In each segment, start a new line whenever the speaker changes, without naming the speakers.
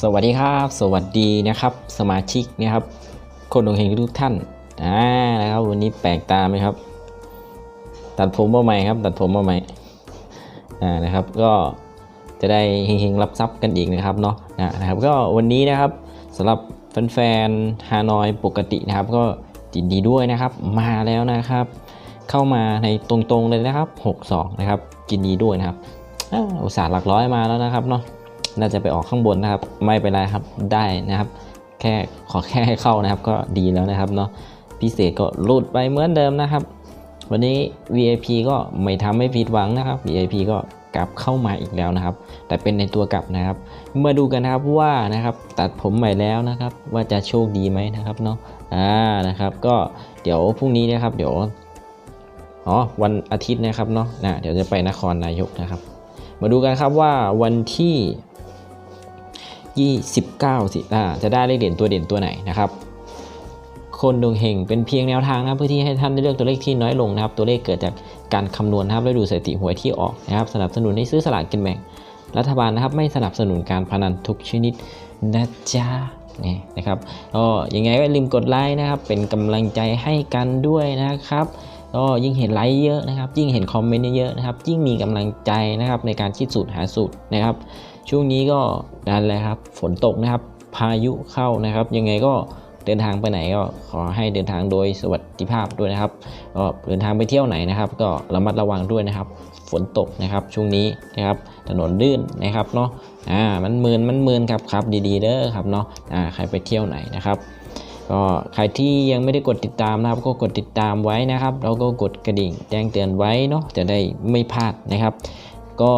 สวัสดีครับ สวัสดีนะครับ สมาชิกนะครับ คนดวงเฮงทุกท่านอ่านะครับ วันนี้แปลกตาไหมครับ ตัดผมมาใหม่ครับ ตัดผมมาใหม่อ่านะครับ ก็จะได้เฮงๆรับทรัพย์กันอีกนะครับเนาะนะครับ ก็วันนี้นะครับสำหรับแฟนๆฮานอยปกตินะครับ ก็ยินดีด้วยนะครับ มาแล้วนะครับ เข้ามาในตรงๆเลยนะครับ 62 นะครับยินดีด้วยนะครับอุตส่าห์หลักร้อยมาแล้วนะครับเนาะ น่าจะไปออกข้างบนนะครับ ไม่เป็นไรครับได้นะครับ แค่ขอแค่ให้เข้านะครับ ก็ดีแล้วนะครับเนาะพิเศษก็หลุดไปเหมือนเดิมนะครับ วันนี้ VIP ก็ไม่ทำให้ผิดหวังนะครับ VIP ก็กลับเข้ามาอีกแล้วนะครับ แต่เป็นในตัวกลับนะครับ มาดูกันนะครับว่านะครับตัดผมใหม่แล้วนะครับ ว่าจะโชคดีไหมนะครับเนาะอ่านะครับ ก็เดี๋ยวพรุ่งนี้นะครับ เดี๋ยวอ๋อวันอาทิตย์นะครับเนาะนะเดี๋ยวจะไปนครนายกนะครับ มาดูกันครับว่าวันที่ 29 สิอ่าจะได้เลขเด่นตัวเด่นตัวไหนนะครับ คนดวงเฮงเป็นเพียงแนวทางนะเพื่อที่ให้ท่านได้เลือกตัวเลขที่น้อยลงนะครับ ตัวเลขเกิดจากการคำนวณนะครับและดูสถิติหวยที่ออกนะครับ สนับสนุนให้ซื้อสลากกินแบ่งรัฐบาลนะครับไม่สนับสนุนการพนันทุกชนิดนะจ๊ะนี่นะครับก็ยังไงก็ลืมกดไลค์นะครับ เป็นกำลังใจให้กันด้วยนะครับก็ยิ่งเห็นไลค์เยอะนะครับ ยิ่งเห็นคอมเมนต์เยอะนะครับ ยิ่งมีกำลังใจนะครับในการคิดสูตรหาสูตรนะครับ ช่วงนี้ก็นั่นแหละครับ ฝนตกนะครับ พายุเข้านะครับ ยังไงก็เดินทางไปไหนก็ขอให้เดินทางโดยสวัสดิภาพด้วยนะครับก็เดินทางไปเที่ยวไหนนะครับ ก็ระมัดระวังด้วยนะครับ ฝนตกนะครับช่วงนี้นะครับถนนลื่นนะครับเนาะอ่ามันมืนมันมืนครับครับดีๆเด้อครับเนาะอ่าใครไปเที่ยวไหนนะครับก็ใครที่ยังไม่ได้กดติดตามนะครับ ก็กดติดตามไว้นะครับ แล้วก็กดกระดิ่งแจ้งเตือนไว้เนาะจะได้ไม่พลาดนะครับ ก็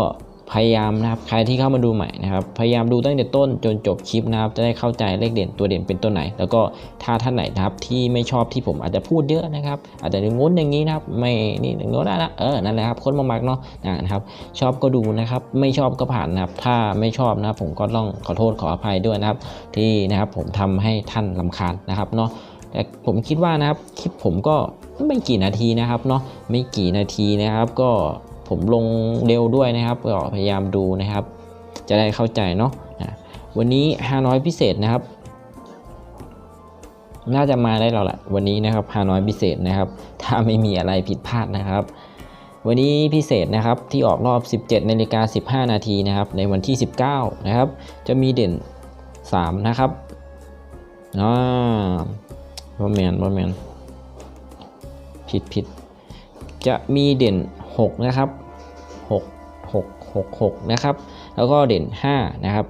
พยายามนะครับใครที่เข้ามาดูใหม่นะครับพยายามดูตั้งแต่ต้นจนจบคลิปนะครับจะได้เข้าใจเลขเด่นตัวเด่นเป็นตัวไหน แล้วก็ถ้าท่านไหนนะครับที่ไม่ชอบที่ผมอาจจะพูดเยอะนะครับอาจจะงงู้นอย่างนี้นะครับไม่นี่งโน้นนะเออนั่นแหละครับคนมามักเนาะนะครับชอบก็ดูนะครับไม่ชอบก็ผ่านนะครับถ้าไม่ชอบนะครับผมก็ต้องขอโทษขออภัยด้วยนะครับที่นะครับผมทำให้ท่านลำคาญนะครับเนาะแต่ผมคิดว่านะครับคลิปผมก็ไม่กี่นาทีนะครับเนาะไม่กี่นาทีนะครับก็ ผมลงเร็วด้วยนะครับก็พยายามดูนะครับ จะได้เข้าใจเนาะนะวันนี้ฮานอยพิเศษนะครับ น่าจะมาได้แล้วแหละวันนี้นะครับฮานอยพิเศษนะครับ ถ้าไม่มีอะไรผิดพลาดนะครับ วันนี้พิเศษนะครับที่ออกรอบ 17นาฬิกา15 นาทีนะครับ ในวันที่ 19 นะครับ จะมีเด่น 3 นะครับอ่าบอแมนบอแมนผิดผิดจะมีเด่น 6 นะครับ 6 6 6 6 นะครับ แล้วก็เด่น 5 นะครับ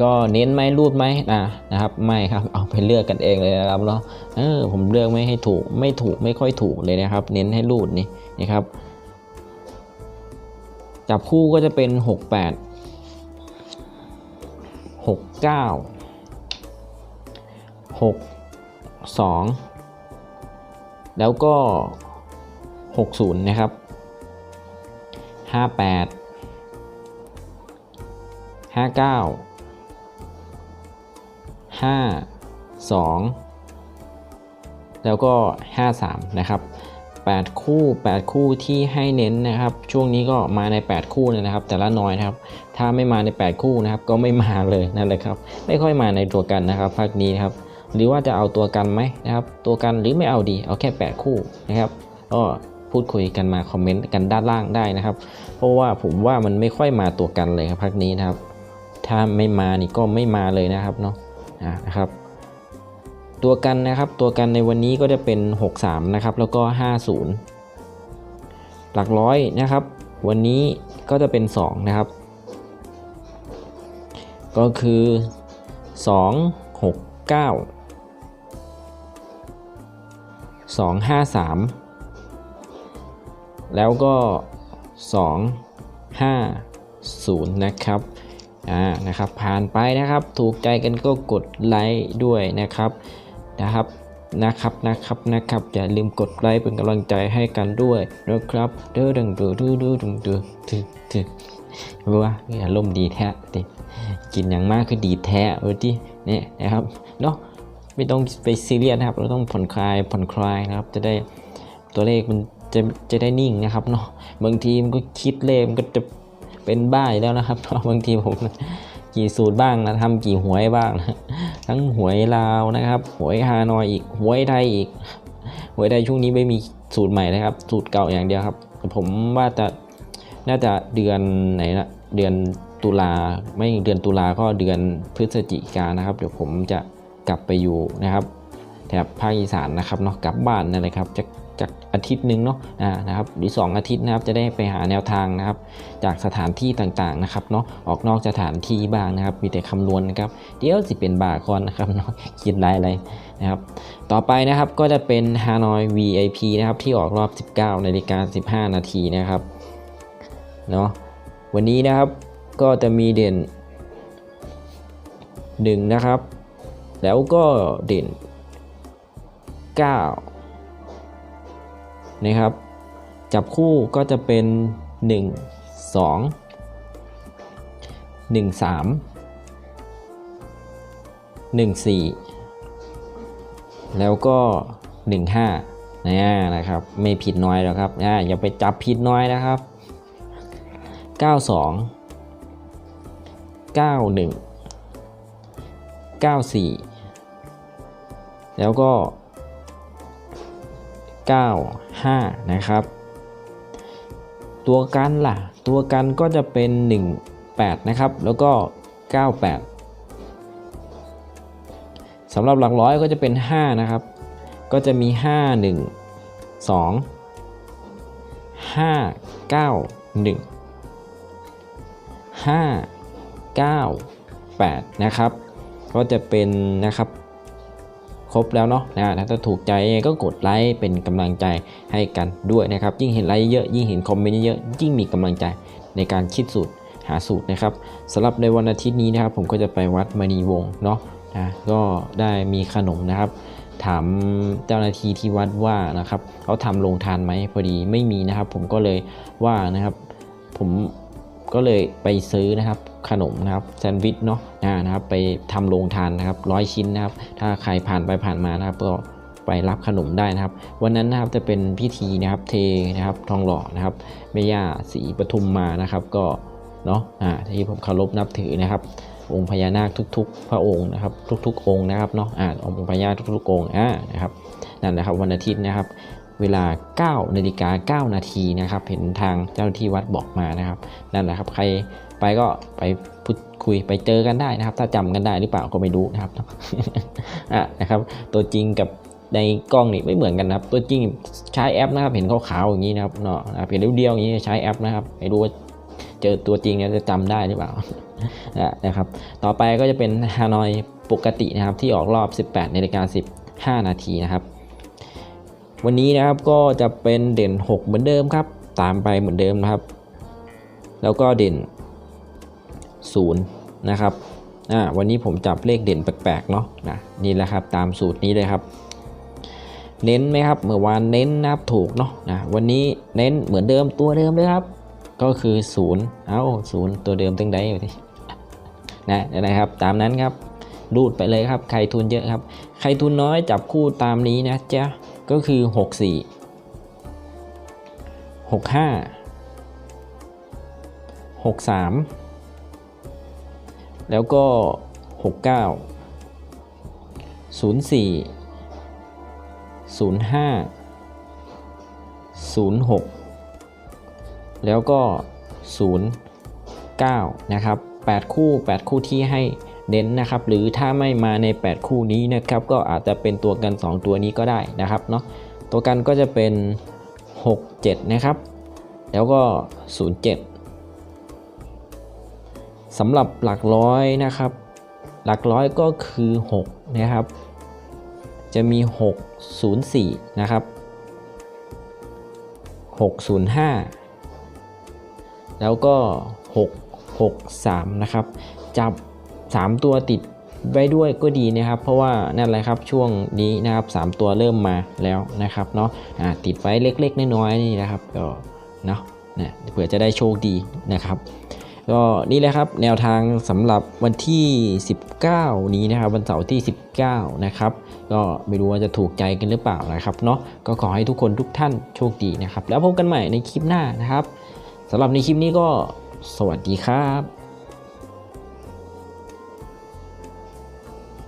ก็เน้นไหมรูดไหมนะนะครับ ไม่ครับ เอาไปเลือกกันเองเลยนะครับเนาะเออผมเลือกไม่ให้ถูก ไม่ถูกไม่ค่อยถูกเลยนะครับ เน้นให้รูดนี่นะครับ จับคู่ก็จะเป็น 6 8 6 9 6 2แล้วก็ 60 นะครับ 58 59 52 แล้วก็ 53 นะครับ 8 คู่ 8 คู่ที่ให้เน้นนะครับ ช่วงนี้ก็มาใน 8 คู่เลยนะครับ แต่ละน้อยนะครับ ถ้าไม่มาใน 8 คู่นะครับ ก็ไม่มาเลยนั่นเลยครับ ไม่ค่อยมาในตัวกันนะครับภาคนี้นะครับ หรือว่าจะเอาตัวกันไหมนะครับ ตัวกันหรือไม่เอาดี เอาแค่ 8 คู่นะครับก็ พูดคุยกันมาคอมเมนต์กันด้านล่างได้นะครับ เพราะว่าผมว่ามันไม่ค่อยมาตัวกันเลยครับภาคนี้นะครับ ถ้าไม่มานี่ก็ไม่มาเลยนะครับเนาะนะครับ ตัวกันนะครับตัวกันในวันนี้ก็จะเป็น 63 นะครับ แล้วก็ 50 หลักร้อยนะครับ วันนี้ก็จะเป็น 2 นะครับ ก็คือ 2 6 9 2 5 3 แล้วก็ 2 5 0 นะครับอ่านะครับผ่านไปนะครับถูกใจกันก็กดไลค์ด้วยนะครับนะครับนะครับนะครับนะครับอย่าลืมกดไลค์เป็นกำลังใจให้กันด้วยนะครับเด้อดังดูดูดูดูดูดูดูว่าอารมณ์ดีแท้ติกินอย่างมากคือดีแท้เออที่เนี่ยนะครับเนาะไม่ต้องไปซีเรียสนะครับ เราต้องผ่อนคลายผ่อนคลายนะครับ จะได้ตัวเลขมัน จะจะได้นิ่งนะครับเนาะบางทีมันก็คิดเลขมันก็จะเป็นบ้าอยู่แล้วนะครับเพราะบางทีผมกี่สูตรบ้างนะทำกี่หวยบ้างนะทั้งหวยลาวนะครับ หวยฮานอยอีกหวยไทยอีกหวยไทยช่วงนี้ไม่มีสูตรใหม่นะครับ สูตรเก่าอย่างเดียวครับ ผมว่าจะน่าจะเดือนไหนนะเดือนตุลาไม่เดือนตุลาก็เดือนพฤศจิกานะครับ เดี๋ยวผมจะกลับไปอยู่นะครับ แถบภาคอีสานนะครับเนาะกลับบ้านนั่นแหละครับจาก จากอาทิตย์หนึ่งเนาะนะครับหรือสองอาทิตย์นะครับจะได้ไปหาแนวทางนะครับ จากสถานที่ต่างๆนะครับเนาะออกนอกสถานที่บ้างนะครับ มีแต่คำนวณนะครับเดี๋ยวสิเป็นบาคอนนะครับเนาะคิดไรอะไรนะครับต่อไปนะครับก็จะเป็น Hanoi VIP นะครับที่ออกรอบ 19นาฬิกา15 นาทีนะครับเนาะวันนี้นะครับก็จะมีเด่น1นะครับ แล้วก็เด่น 9 นะครับ จับคู่ก็จะเป็น 1 2 1 3 1 4 แล้วก็ 1 5นะนะครับ ไม่ผิดน้อยแล้วครับอ่าอย่าไปจับผิดน้อยนะครับ 92 91 94 แล้วก็ 95 นะครับ ตัวกันล่ะ ตัวกันก็จะเป็น 18 นะครับ แล้วก็ 98สำหรับหลักร้อยก็จะเป็น 5 นะครับ ก็จะมี 5 1 2 5 9 1 5 9 8 นะครับ ก็จะเป็นนะครับ ครบแล้วเนาะนะถ้าถูกใจก็กดไลค์เป็นกำลังใจให้กันด้วยนะครับ ยิ่งเห็นไลค์เยอะยิ่งเห็นคอมเมนต์เยอะยิ่งมีกำลังใจในการคิดสูตรหาสูตรนะครับสำหรับในวันอาทิตย์นี้นะครับ ผมก็จะไปวัดมณีวงศ์เนาะนะก็ได้มีขนมนะครับ ถามเจ้าหน้าที่ที่วัดว่านะครับเขาทำโรงทานไหมพอดีไม่มีนะครับ ผมก็เลยว่านะครับ ผม ก็เลยไปซื้อนะครับขนมนะครับแซนด์วิชเนาะนะครับไปทำโรงทานนะครับร้อยชิ้นนะครับ ถ้าใครผ่านไปผ่านมานะครับก็ไปรับขนมได้นะครับ วันนั้นนะครับจะเป็นพิธีนะครับเทนะครับทองหล่อนะครับแม่ย่าศรีปทุมมานะครับ ก็เนาะอ่าที่ผมเคารพนับถือนะครับ องค์พญานาคทุก ๆ พระองค์นะครับ ทุก ๆ องค์นะครับเนาะอ่าองค์พญานาคทุกๆองค์อ่านะครับนั่นแหละครับวันอาทิตย์นะครับ เวลา 9 นาฬิกา 9 นาทีนะครับ เห็นทางเจ้าหน้าที่วัดบอกมานะครับ นั่นแหละครับใครไปก็ไปพูดคุยไปเจอกันได้นะครับ ถ้าจำกันได้หรือเปล่าก็ไม่รู้นะครับอะนะครับ ตัวจริงกับในกล้องนี่ไม่เหมือนกันนะครับ ตัวจริงใช้แอปนะครับ เห็นขาวๆอย่างนี้นะครับเนาะเห็นเดียวๆอย่างนี้ใช้แอปนะครับไม่รู้ว่าเจอตัวจริงเนี่ยจะจำได้หรือเปล่านะครับ ต่อไปก็จะเป็นฮานอยปกตินะครับที่ออกรอบ 18นาฬิกา15 นาทีนะครับ วันนี้นะครับก็จะเป็นเด่น 6 เหมือนเดิมครับ ตามไปเหมือนเดิมนะครับ แล้วก็เด่น 0 นะครับอ่าวันนี้ผมจับเลขเด่นแปลกๆเนาะนะนี่แหละครับตามสูตรนี้เลยครับ เน้นไหมครับเมื่อวานเน้นนะครับถูกเนาะนะวันนี้เน้นเหมือนเดิมตัวเดิมเลยครับ ก็คือ 0 เอ้าศูนย์ตัวเดิมตั้งใดอยู่ทีนะนะครับตามนั้นครับรูดไปเลยครับใครทุนเยอะครับ ใครทุนน้อยจับคู่ตามนี้นะจ๊ะ ก็คือ 64 65 63 แล้วก็ 69 04 05 06 แล้วก็ 09 นะครับ 8 คู่ 8 คู่ที่ให้ เน้นนะครับหรือถ้าไม่มาใน 8 คู่นี้นะครับก็อาจจะเป็นตัวกัน 2 ตัวนี้ก็ได้นะครับเนาะตัวกันก็จะเป็น 67 นะครับ แล้วก็ 07สำหรับหลักร้อยนะครับ หลักร้อยก็คือ 6 นะครับ จะมี 604 นะครับ 605 แล้วก็ 663 นะครับ จับ 3 ตัวติดไว้ด้วยก็ดีนะครับ เพราะว่านั่นแหละครับช่วงนี้นะครับ 3 ตัวเริ่มมาแล้วนะครับเนาะะติดไว้เล็กๆน้อยๆนี่นะครับก็เนาะนะเผื่อจะได้โชคดีนะครับก็นี่แหละครับแนวทางสำหรับวันที่ 19 นี้นะครับ วันเสาร์ที่ 19 นะครับ ก็ไม่รู้ว่าจะถูกใจกันหรือเปล่านะครับเนาะก็ขอให้ทุกคนทุกท่านโชคดีนะครับ แล้วพบกันใหม่ในคลิปหน้านะครับสำหรับในคลิปนี้ก็สวัสดีครับ